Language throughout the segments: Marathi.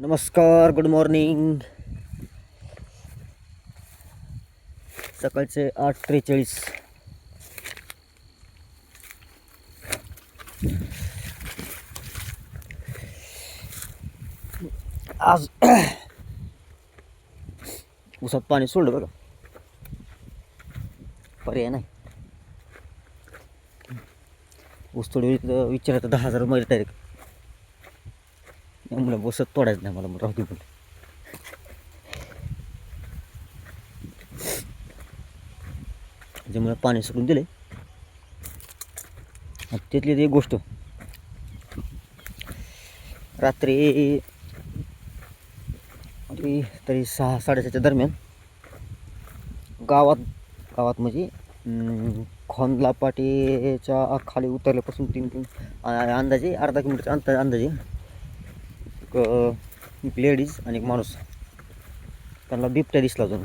नमस्कार गुड मॉर्निंग सकाळचे आठ त्रेचाळीस. आज उसात पाणी सोडलं बघा. पर्याय नाही. ऊस थोडी विचारलं तर दहा हजारमध्ये डायरेक्ट मला बसत तोडायचं नाही मला राहू दे पण त्याच्यामुळे पाणी सोडून दिले त्यातली एक गोष्ट. रात्री तरी तरी सहा साडेसहाच्या दरम्यान गावात गावात म्हणजे खोंदला पाटीच्या खाली उतरल्यापासून तीन तीन अंदाजे अर्धा किलोमीटरच्या अंतर अंदाजे एक एक लेडीज आणि एक माणूस. त्यांना बिबट्या दिसला अजून.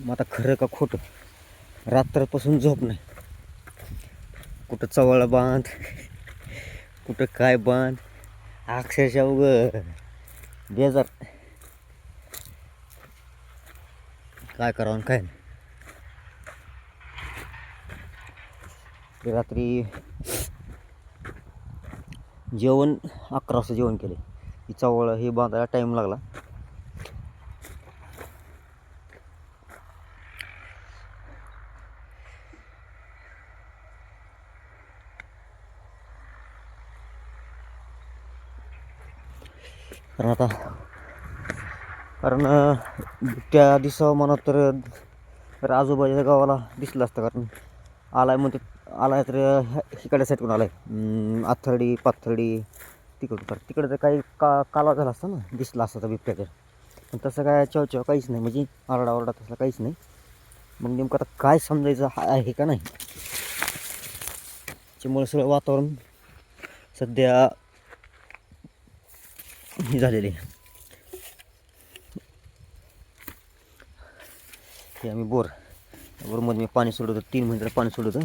मग आता खरं का खोटं? रात्रपासून झोप नाही. कुठं चवळ बांध कुठं काय बांध अक्षरशः उग बेजार. काय करावं काय नाही. ते रात्री जेवण अकरा वाजता जेवण केले. ही चवळ हे बांधायला टाईम लागला. कारण आता कारण त्या दिवसा म्हणा तर तर आजूबाजूच्या गावाला दिसलं असतं. कारण आला आलाय म्हणते आहे तर ह्या- इकडच्या साईडकडून आला आहे आथर्डी पाथर्डी तिकडून तर तिकडं तर काही का काला झाला असता ना दिसला असता तर बिबट्या तर पण तसं काय चव चव काहीच नाही म्हणजे आरडा ओरडा तसला काहीच नाही. मग नेमकं आता काय समजायचं आहे का नाही? त्याच्यामुळे सगळं वातावरण सध्या हे झालेले हे आम्ही बोर. बोरमध्ये मी पाणी सोडत तीन महिन्याला पाणी सोडत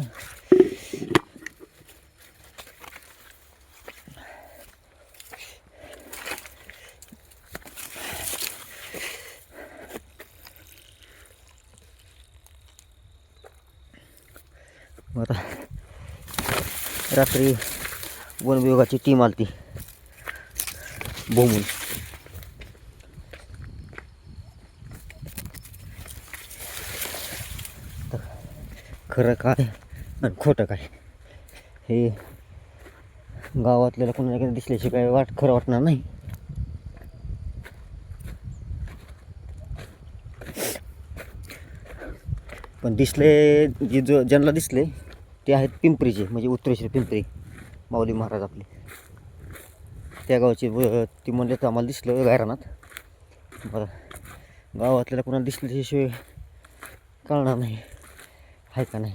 आता रात्री वन विभागाची टीम आलती. भोमून खरं काय आणि खोटं काय? हे गावातल्याला कोणाला दिसल्याशिवाय वाट खरं वाटणार नाही. पण दिसले जे जो ज्यांना दिसले ते आहेत पिंपरीचे म्हणजे उत्तरेश्वर पिंपरी माऊली महाराज आपले. त्या गावचे ती म्हणले तर आम्हाला दिसलं गायरानात. बरं गावातल्याला कोणाला दिसल्याशिवाय कळणार नाही. आहे का नाही?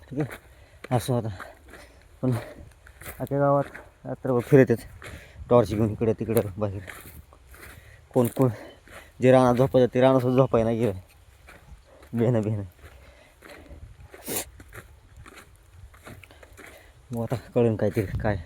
ठीक आहे असं आता. पण आता गावात रात्रभर फिरत आहेत. टॉर्च घेऊन इकडे तिकडे बाहेर. कोण कोण? जे राणा झोपायचं ते राणा सुद्धा झोपाय नाही गेलं. बेहन बेहन मग आता कळून काय ते काय.